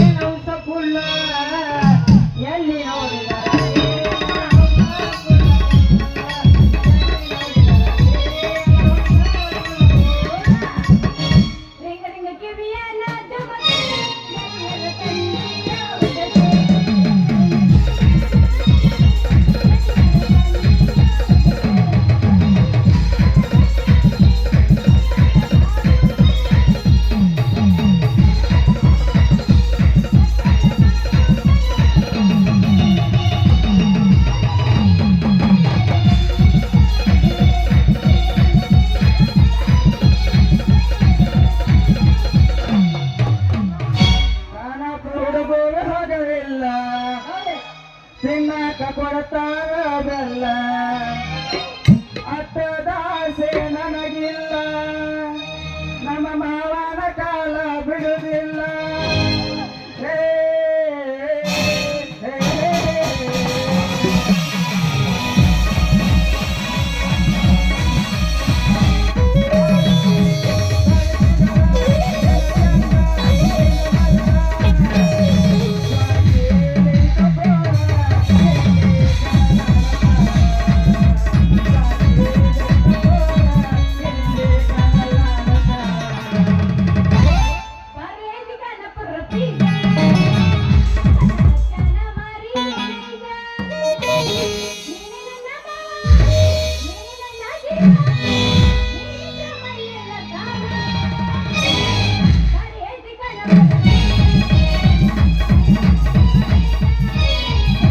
ಏನಂತ ಕುಳ್ಳ ಎಲ್ಲಿ ತಿನ್ನಕ ಕೊಡ್ತಾರಲ್ಲ ಬೆಲ್ಲ. ಅಟ್ಟದಾಸೆ ನನಗಿಲ್ಲ. ನಮ್ಮ ಮಾವನ ಕಾಲ ಬಿಡುದಿಲ್ಲ.